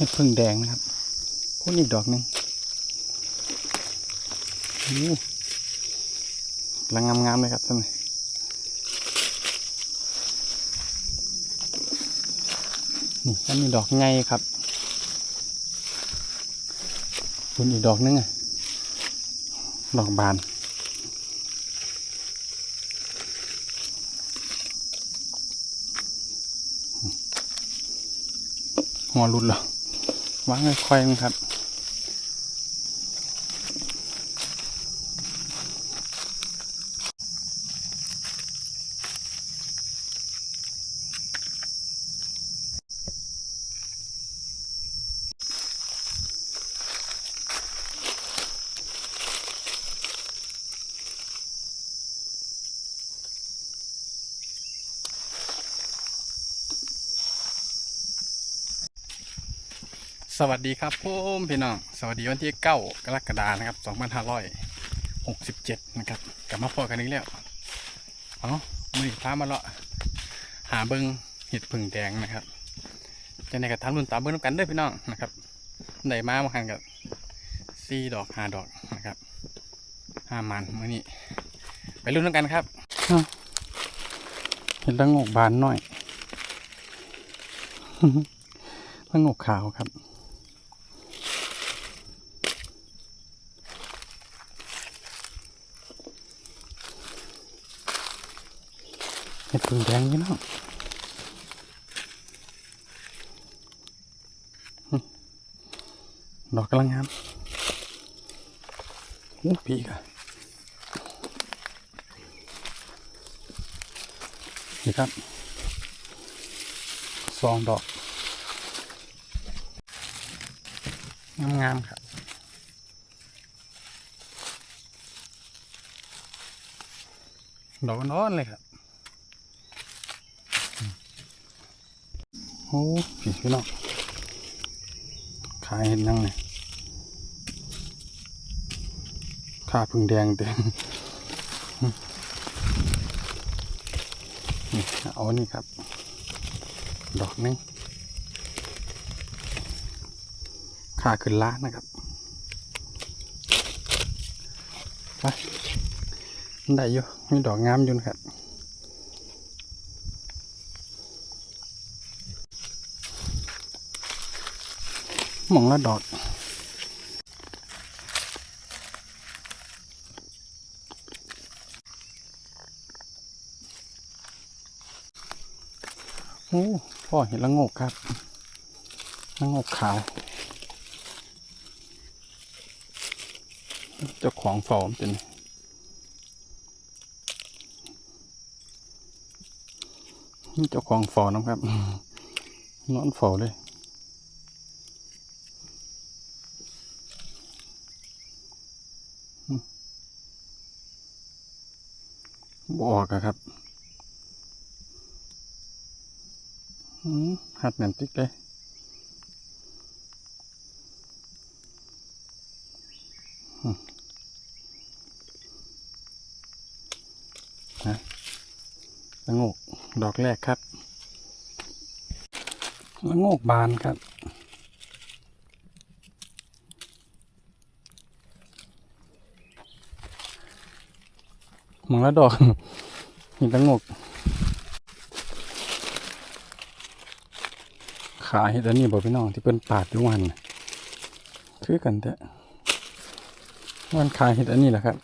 เห็ดพึ่งแดงนะครับพุ่นอีกดอกหนึ่งอู้กำลังงามๆเลยครับท่านนี่นี่อันนี้ดอกไงครับพุ่นอีกดอกหนึงอะ ดอกบาน หัวหลุดเหรอ วางค่อยๆมั้งครับ สวัสดีครับผมพี่น้อง สวัสดีวันที่เก้ากรกฎานะครับสองพันห้าร้อยหกสิบเจ็ดนะครับกลับมาพบกันอีกแล้วเอ๋อมือพามาเลาะหาเบิงเห็ดผึ่งแดงนะครับจะในกระทำรุ่นตามเบิ้งน้ำกันเด้อพี่น้องนะครับไหนมามาหันกับสี่ดอกหาดอกนะครับห้ามันมื่อนี้ไปรุ่นน้ำกันครับเห็ดละโงกบานหน่อยละโงกขาวครับ เห็ดผึ่งแดงนี่นาะดอกกำลังงามโอ้ปีกอะนี่ครับสองดอก งามๆครับดอกน้อนเลยครับ โอ้พี่พี่น้องขายเห็นยังไงขาพึ่งแดงเต็มนี่เอาอันนี่ครับ ดอกนึงขาขึ้นล้านนะครับไปได้อยู่มีดอกงามอยู่นะครับ หมองละดอกโอ้พ่อเห็นละงกครับละงกขาว เจ้าของฟอมเป็นนี่เจ้าของฟอนะครับ นอนฟอเลย บออกอะครับหัดแหนมติ๊กเลยนะละโงกดอกแรกครับละโงกบานครับ มองละดอกมีละงก ขาเห็ดอันนี้บอกพี่น้องที่เป็นปาดอยู่วันคือกันแต่วันขาเห็ดอันนี้แหละครับ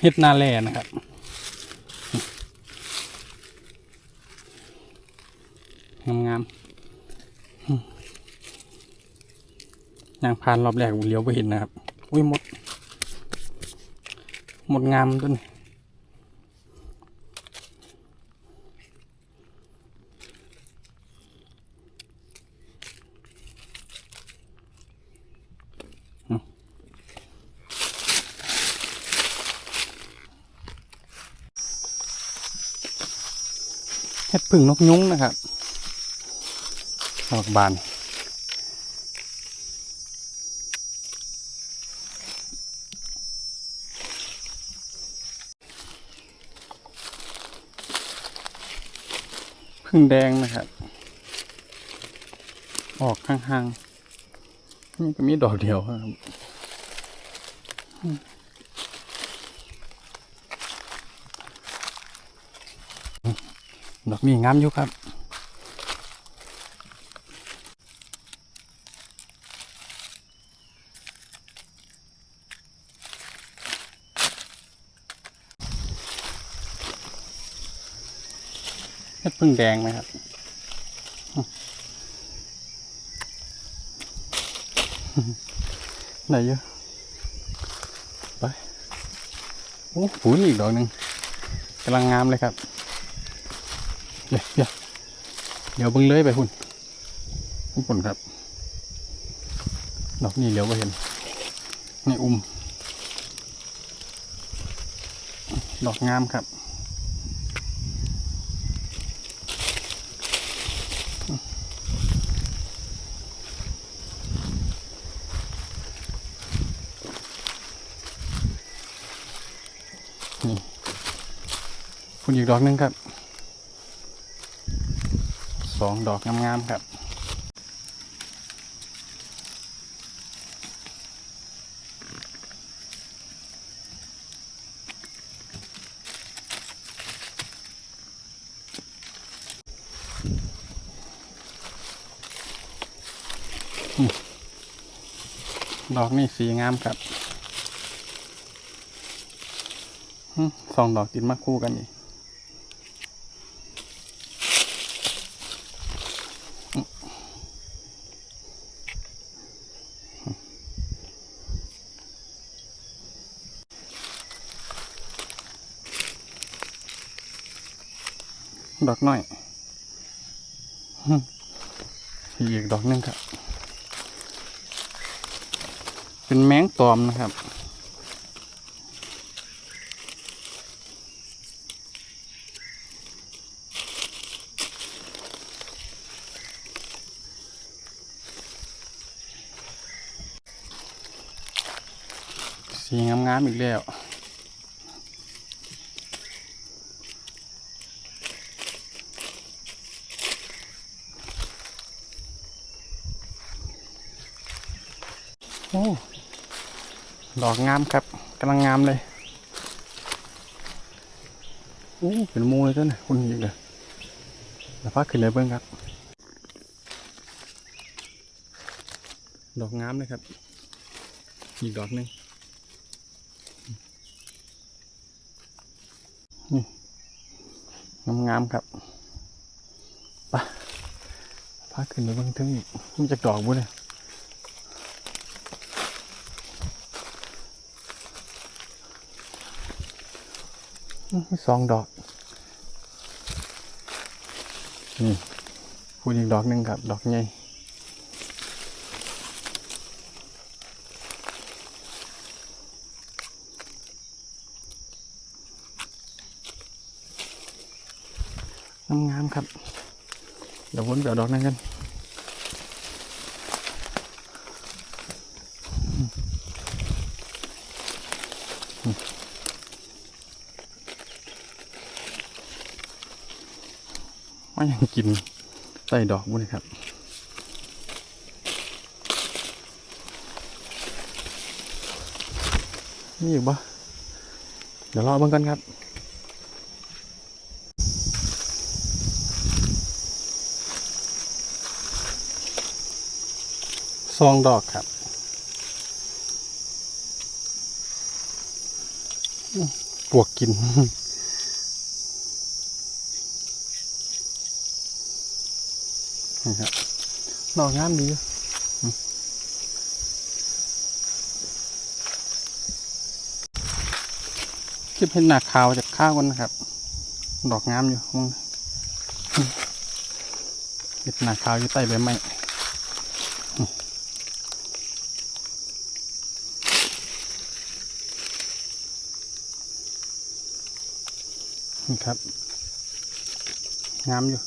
เห็ดนาแลนะครับงามๆยางพานรอบแรกเลี้ยวไปเห็นนะครับ อุ้ยหมด หมดงามต้นอืมเห็ดพึ่งนกยุ้งนะครับดอกบาน พึ่งแดงนะครับ ออกห่างๆนี่ก็มีดอกเดียวครับดอกนี้งามอยู่ครับ พึ่งแดงไหมครับ ไหนเยอะไป โอ้ฝูนอีกดอกหนึ่งกำลังงามเลยครับ เดี๋ยวเดี๋ยวเดี๋ยวเบิ่งเลยไปคุณทุกคนครับ ดอกนี้เดี๋ยวไปเห็นนี่อุ้ม ดอกงามครับ อีกดอกหนึงครับสองดอกงามๆครับดอกนี่สีงามครับสองดอกติดมาคู่กันอี ดอกน้อยอีกดอกหนึงครับ เป็นแมงตอมนะครับสีงามๆอีกแล้ว โอ้ ดอกงามครับกำลังงามเลยโอ้เป็นมูเลยตัวนี้คุณอีกเลยเดี๋ยวพักขึ้นเลยเบิ้งครับ ดอกงามเลยครับ อีกดอกหนึ่งนี่งามๆครับไปพักขึ้นเลยเบิ้งถึงอีกมันจะดอกบุ้เลย สองดอก นี่พูดอีกดอกหนึ่งครับ ดอกใหญ่งามๆครับ เดี๋ยววนไปเอาดอกนั้นกัน ยังกินใส่ดอกบุ้นครับนี่อยู่ปะเดี๋ยวรอเบิ่งกันครับซองดอกครับปวกกิน นี่ครับดอกงามดีอยู่อืมเก็บเห็นหนักขาวจากข้าวกันนะครับ ดอกงามอยู่มองอืมเห็ดหนักขาวอยู่ใต้ใบไม้อืมนี่ครับ งามอยู่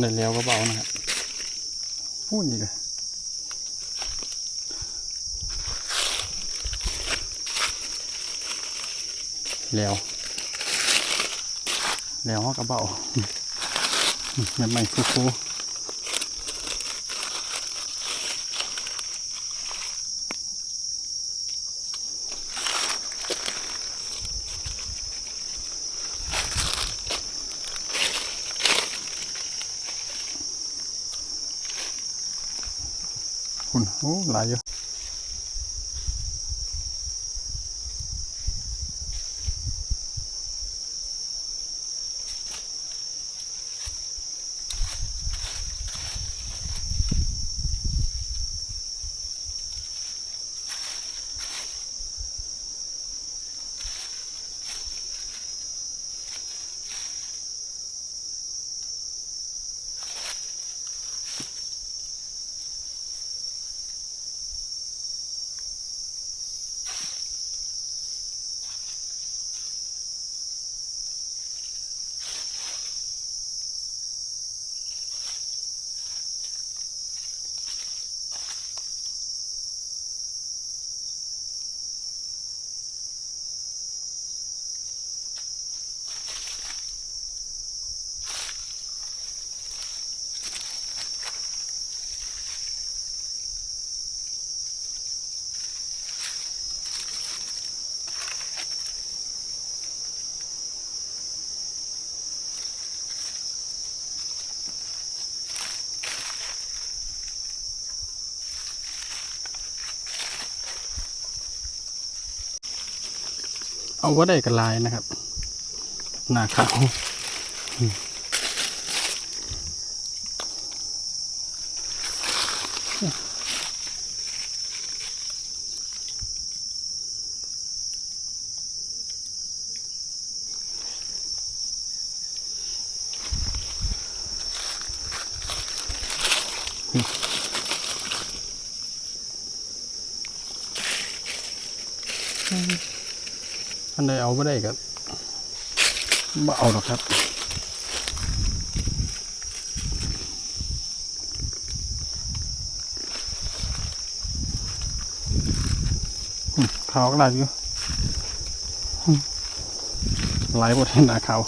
ได้แล้วก็เบานะครับพูดอีกอะแล้ว แล้วเขากระเบามันไม่ฟูฟู อ้หลายอยู่ เอาว่าได้กระลายนะครับ หน้าขาวอืม อันใดเอาไม่ได้ก็บ่เอาหรอกครับขาวก็หลายอยู่อืมหลายบทเห็นหนาขาว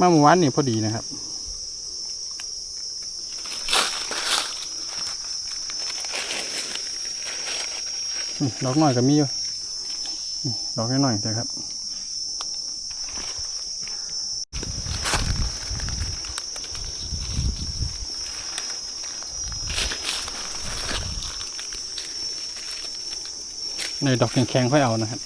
มาเมื่อวานนี่พอดีนะครับ ดอกหน่อยก็มีอยู่ดอกแค่หน่อยแต่ครับในดอกแข็งๆค่อยเอานะครับ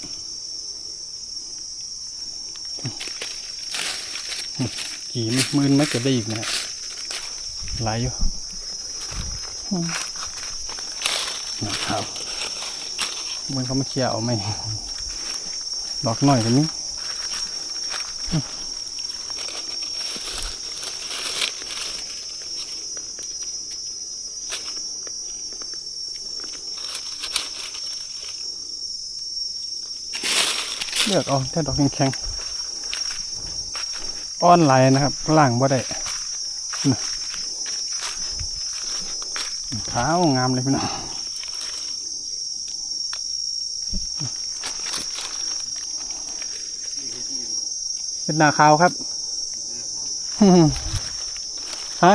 อืม กี่หมื่นไม่เก็บได้อีกนะหลายอยู่นะครับมันเขามาเคลียร์เอาไหมดอกหน่อยกันนี้เลือกเอาแต่ดอกแข็งๆ อ้อนไหลายนะครับล่างบ่ได้ขาวงามเลยพี่น้องเป็นนาขาวครับฮะ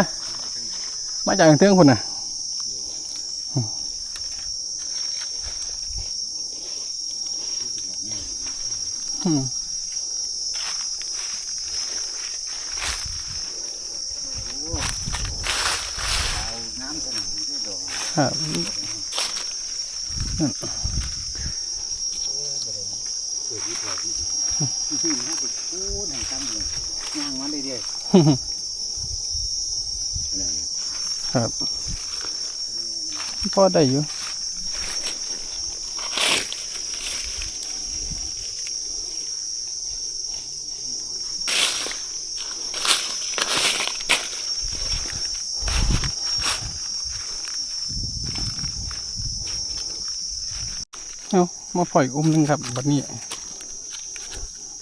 มาจากเทืองคุณน่ะอืม เอาน้ำขนาดนี้ได้ดอก ครับเกิดที่พอที่น่าจะพูดแห่งตั้มเลยย่างมันเรื่อยๆครับพอได้อยู่ เอามาปล่อยอุ้มหนึงครับบัดนี้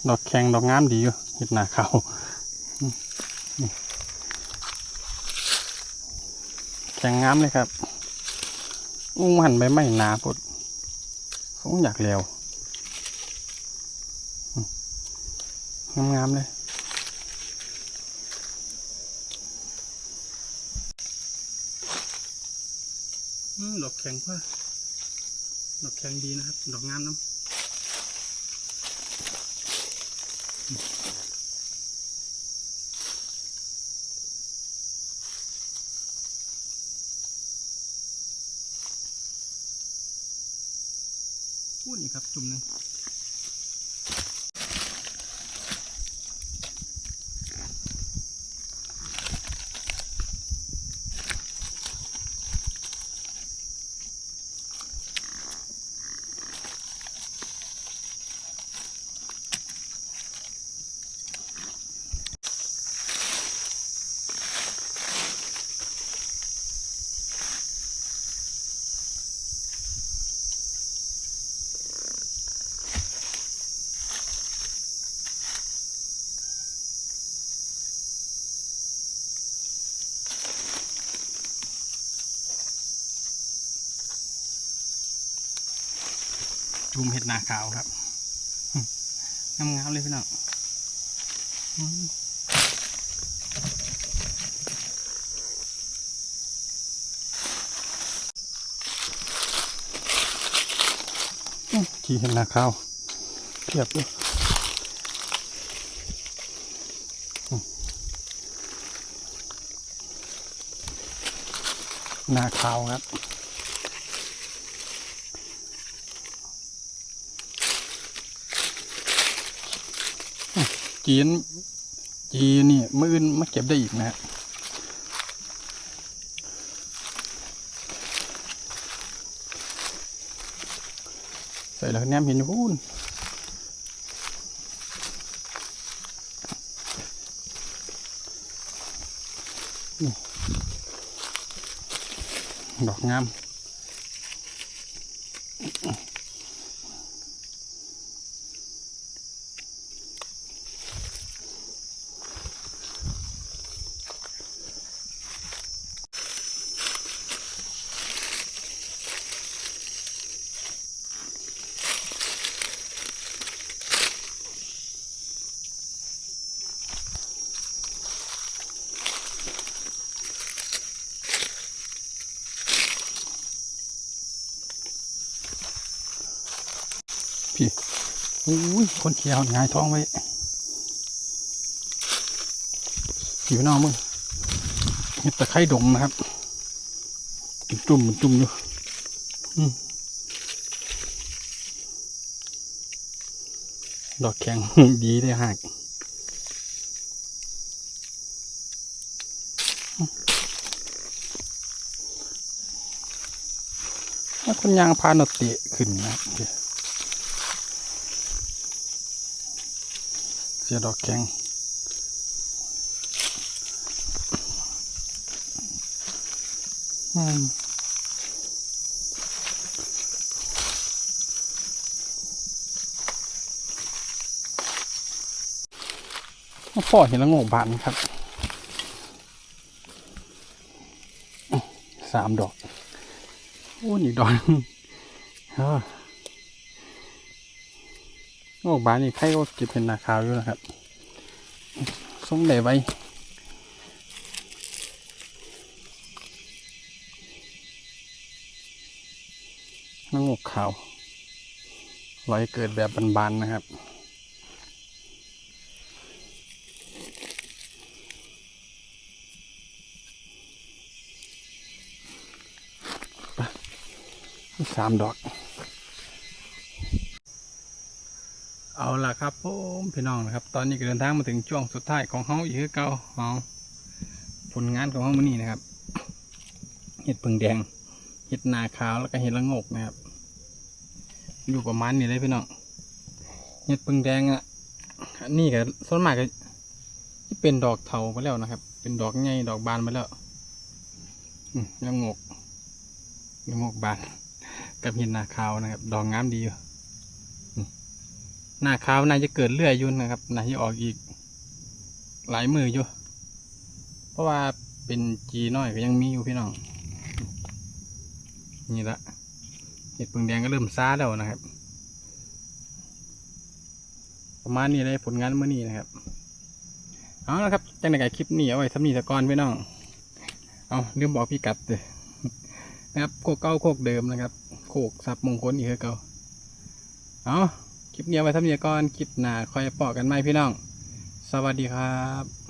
ดอกแข็งดอกงามดีอยู่เห็ดหนาเขาแข็งงามเลยครับอุ้งหันไปไม่หนาปดคงอยากเร็วอืมงามๆเลยดอกแข็งกว่า ดอกแข็งดีนะครับ ดอกงามน้ำพูดนี่ครับ จุ่มหนึ่ง จุ่มเห็ดนาขาวครับงามงามๆเลยพี่น้องขี่เห็ดนาขาวเทียบเลยนาขาวครับ จีน จีนี่มืออื่นมาเก็บได้อีกนะฮะใส่แล้วแนมเห็นอยู่พูนนี่ดอกงาม พี่อุ้ ยคนเขียวงายท้องไว้อยู่นอกมึงเห็ดตะไคร่ดงนะครับจุ่มจุ่มอยู่ดอกแข็งดีเลยหักถ้าคนยางพาหนอตะขึ้นนะครับ เสียดอกแข็งอืมพ่อเห็นแล้วโง่บานครับสามดอก โอ้นี่ดอก หนึ่งเออโง่บานนี่ใครก็เก็บเป็นนาคาวอยู่นะครับส่งได้ไว้น้ำงกขาวรอยเกิดแบบบานๆนะครับสามดอก เอาล่ะครับผมพี่น้องนะครับ ตอนนี้ก็เดินทางมาถึงช่วงสุดท้ายของเฮาอีกคือเก่าเอาผลงานของเฮามื้อนี้นะครับ เห็ดผึ่งแดง เห็ดนาขาวแล้วก็เห็ดละงกนะครับ อยู่ประมาณนี้เลยพี่น้องเห็ดผึ่งแดงอะนี่ก็ส่วนมากก็ที่เป็นดอกเถาไปแล้วนะครับ เป็นดอกใหญ่ดอกบานไปแล้วละงกละงกบาน กับเห็นหน้าขาวนะครับ ดอกงามดีอยู่ หน้าขาวน่าจะเกิดเลื่อยยุ่นนะครับน่าจะออกอีก หลายมืออยู่ เพราะว่าเป็นจีน้อยก็ยังมีอยู่พี่น้อง นี่ละเห็ดปึงแดงก็เริ่มซ่าแล้วนะครับ ประมาณนี้เลยผลงานเมื่อนี้นะครับ เอาละครับจังในกับคลิปนี้เอาไว้สำนีตะกอนพี่น้อง เอาลืมบอกพี่กัดเลยนะครับโคกเก้าโคกเดิมนะครับ โคกสับมงคลอีกคือเก่าเอา คลิปนี้ยไว้สำนีตะกอนคลิปหน้าคอยปอกกันไหมพี่น้อง สวัสดีครับ